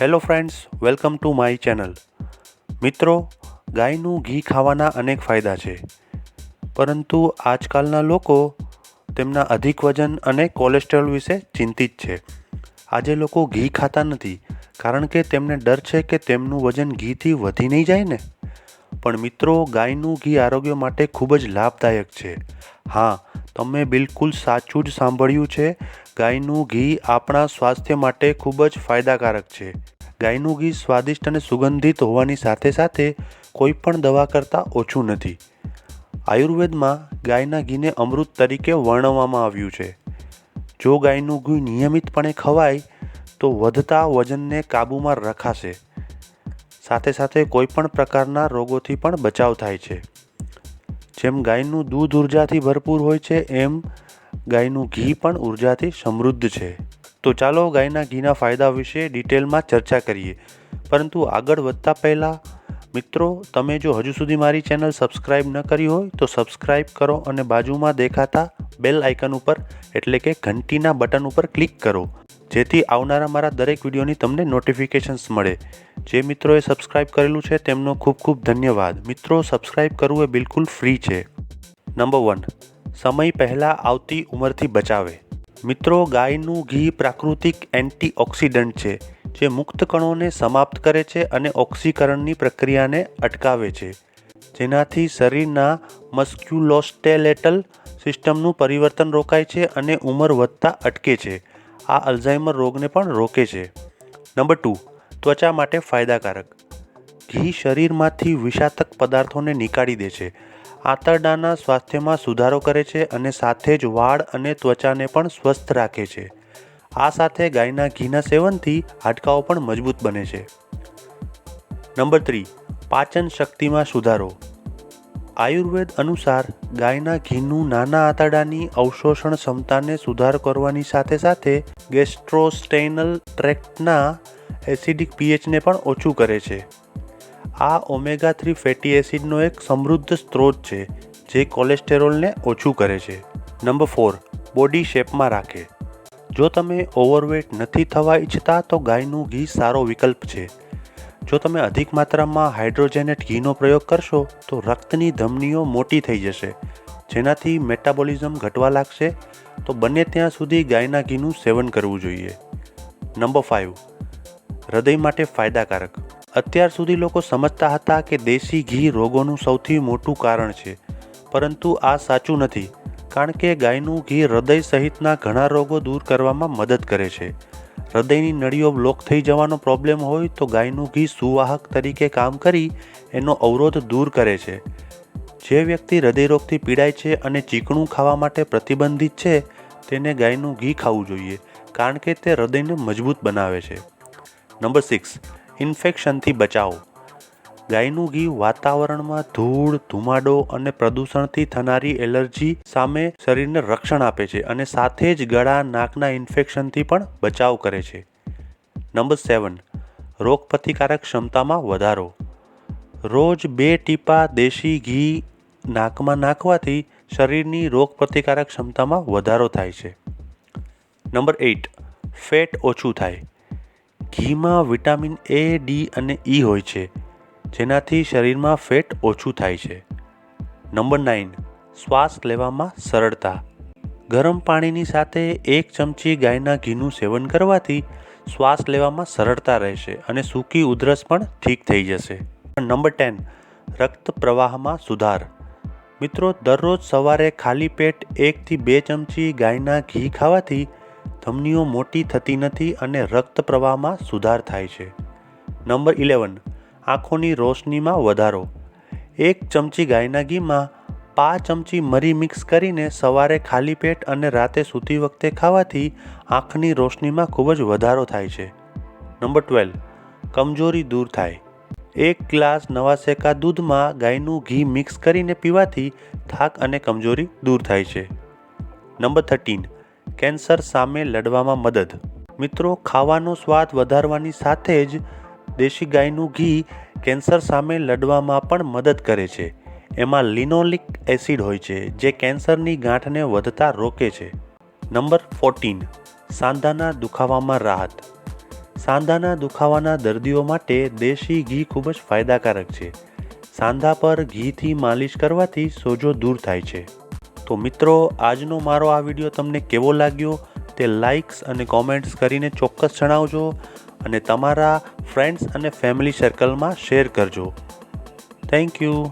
Hello friends welcome to my channel મિત્રો, ગાયનું ઘી ખાવાના અનેક ફાયદા છે. પરંતુ આજકાલના લોકો તેમના અધિક વજન અને કોલેસ્ટ્રોલ વિશે ચિંતિત છે. આજે લોકો ઘી ખાતા નથી, કારણ કે તેમને ડર છે કે તેમનું વજન ઘીથી વધી નહીં જાય ને? પણ મિત્રો, ગાયનું ઘી આરોગ્ય માટે ખૂબ જ લાભદાયક છે. હા, તમે બિલકુલ સાચું જ સાંભળ્યું છે. ગાયનું ઘી આપણા સ્વાસ્થ્ય માટે ખૂબ જ ફાયદાકારક છે. ગાયનું ઘી સ્વાદિષ્ટ અને સુગંધિત હોવાની સાથે સાથે કોઈ પણ દવા કરતાં ઓછું નથી. આયુર્વેદમાં ગાયના ઘીને અમૃત તરીકે વર્ણવવામાં આવ્યું છે. જો ગાયનું ઘી નિયમિતપણે ખવાય, તો વધતા વજનને કાબૂમાં રખાશે. સાથે સાથે કોઈપણ પ્રકારના રોગોથી પણ બચાવ થાય છે. જેમ ગાયનું દૂધ ઉર્જાથી ભરપૂર હોય છે, એમ ગાયનું ઘી પણ ઉર્જાથી સમૃદ્ધ છે. તો ચાલો ગાયના ઘીના ફાયદા વિશે ડિટેલમાં ચર્ચા કરીએ. પરંતુ આગળ વધતા પહેલાં, મિત્રો, તમે જો હજુ સુધી મારી ચેનલ સબસ્ક્રાઇબ ન કરી હોય, તો સબસ્ક્રાઇબ કરો અને બાજુમાં દેખાતા બેલ આઇકન ઉપર, એટલે કે ઘંટીના બટન ઉપર ક્લિક કરો. જેથી આવનારા મારા દરેક વિડીયોની તમને નોટિફિકેશન્સ મળે. જે મિત્રોએ સબસ્ક્રાઇબ કરેલું છે, તેમનો ખૂબ ખૂબ ધન્યવાદ. મિત્રો સબસ્ક્રાઈબ કરવું એ બિલકુલ ફ્રી છે. નંબર વન સમય પહેલાં આવતી ઉંમરથી બચાવે. મિત્રો, ગાયનું ઘી પ્રાકૃતિક એન્ટીઓક્સિડન્ટ છે, જે મુક્ત કણોને સમાપ્ત કરે છે અને ઓક્સીકરણની પ્રક્રિયાને અટકાવે છે. જેનાથી શરીરના મસ્ક્યુલોસ્ટેલેટલ સિસ્ટમનું પરિવર્તન રોકાય છે અને ઉંમર વધતા અટકે છે. આ અલ્ઝાઇમર રોગને પણ રોકે છે. નંબર ટુ, ત્વચા માટે ફાયદાકારક. ઘી શરીરમાંથી વિષાતક પદાર્થોને નીકાળી દે છે. આંતરડાના સ્વાસ્થ્યમાં સુધારો કરે છે અને સાથે જ વાળ અને ત્વચાને પણ સ્વસ્થ રાખે છે. આ સાથે ગાયના ઘીના સેવનથી હાડકાઓ પણ મજબૂત બને છે. નંબર થ્રી, પાચન શક્તિમાં સુધારો. આયુર્વેદ અનુસાર, ગાયના ઘીનું નાના આંતરડાની અવશોષણ ક્ષમતાને સુધાર કરવાની સાથે સાથે ગેસ્ટ્રોસ્ટેઇનલ ટ્રેક્ટના એસિડિક પીએચને પણ ઓછું કરે છે. આ ઓમેગા થ્રી ફેટી એસિડનો એક સમૃદ્ધ સ્ત્રોત છે, જે કોલેસ્ટેરોલને ઓછું કરે છે. નંબર ફોર, બોડી શેપમાં રાખે. જો તમે ઓવરવેટ નથી થવા ઈચ્છતા તો ગાયનું ઘી સારો વિકલ્પ છે. જો તમે અધિક માત્રામાં હાઇડ્રોજેનેટ ઘીનો પ્રયોગ કરશો, તો રક્તની ધમનીઓ મોટી થઈ જશે, જેનાથી મેટાબોલિઝમ ઘટવા લાગશે. તો બને ત્યાં સુધી ગાયના ઘીનું સેવન કરવું જોઈએ. નંબર ફાઇવ હૃદય માટે ફાયદાકારક. અત્યાર સુધી લોકો સમજતા હતા કે દેશી ઘી રોગોનું સૌથી મોટું કારણ છે, પરંતુ આ સાચું નથી, કારણ કે ગાયનું ઘી હૃદય સહિતના ઘણા રોગો દૂર કરવામાં મદદ કરે છે. હૃદયની નળીઓ બ્લોક થઈ જવાનો પ્રોબ્લેમ હોય તો ગાયનું ઘી સુવાહક તરીકે કામ કરી એનો અવરોધ દૂર કરે છે. જે વ્યક્તિ હૃદયરોગથી પીડાય છે અને ચીકણું ખાવા માટે પ્રતિબંધિત છે, તેને ગાયનું ઘી ખાવું જોઈએ, કારણ કે તે હૃદયને મજબૂત બનાવે છે. નંબર સિક્સ ઇન્ફેક્શનથી બચાવો. ગાયનું ઘી વાતાવરણમાં ધૂળ, ધુમાડો અને પ્રદૂષણથી થનારી એલર્જી સામે શરીરને રક્ષણ આપે છે અને સાથે જ ગળા, નાકના ઇન્ફેક્શનથી પણ બચાવ કરે છે. નંબર સેવન રોગપ્રતિકારક ક્ષમતામાં વધારો. રોજ બે ટીપા દેશી ઘી નાકમાં નાખવાથી શરીરની રોગપ્રતિકારક ક્ષમતામાં વધારો થાય છે. નંબર એઇટ ફેટ ઓછું થાય. ઘીમાં વિટામિન એ, ડી અને ઈ હોય છે. જેનાથી શરીરમાં ફેટ ઓછું થાય છે. નંબર નાઇન, શ્વાસ લેવામાં સરળતા. ગરમ પાણીની સાથે એક ચમચી ગાયના ઘીનું સેવન કરવાથી શ્વાસ લેવામાં સરળતા રહેશે અને સૂકી ઉધરસ પણ ઠીક થઈ જશે. નંબર ટેન, રક્ત પ્રવાહમાં સુધાર. મિત્રો, દરરોજ સવારે ખાલી પેટ એકથી બે ચમચી ગાયના ઘી ખાવાથી ધમનીઓ મોટી થતી નથી અને રક્ત પ્રવાહમાં સુધાર થાય છે. નંબર ઇલેવન આંખોની રોશનીમાં વધારો. એક ચમચી ગાયના ઘીમાં પા ચમચી મરી મિક્સ કરીને સવારે ખાલી પેટ અને રાતે સૂતી વખતે ખાવાથી આંખની રોશનીમાં ખૂબ જ વધારો થાય છે. Number twelve. કમજોરી દૂર થાય. એક ગ્લાસ નવા શેકા દૂધમાં ગાયનું ઘી મિક્સ કરીને પીવાથી થાક અને કમજોરી દૂર થાય છે. Number thirteen. કેન્સર સામે લડવામાં મદદ. મિત્રો, ખાવાનો સ્વાદ વધારવાની સાથે જ દેશી ગાયનું ઘી કેન્સર સામે લડવામાં પણ મદદ કરે છે. એમાં લિનોલિક એસિડ હોય છે, જે કેન્સરની ગાંઠને વધતા રોકે છે. નંબર ફોર્ટીન, સાંધાના દુખાવામાં રાહત. સાંધાના દુખાવાના દર્દીઓ માટે દેશી ઘી ખૂબ જ ફાયદાકારક છે. સાંધા પર ઘીથી માલિશ કરવાથી સોજો દૂર થાય છે. તો મિત્રો, આજનો મારો આ વીડિયો તમને કેવો લાગ્યો? તે લાઇક્સ અને કોમેન્ટ્સ કરીને ચોક્કસ જણાવજો. અને તમારા ફ્રેન્ડ્સ અને ફેમિલી સર્કલમાં શેર કરજો. Thank you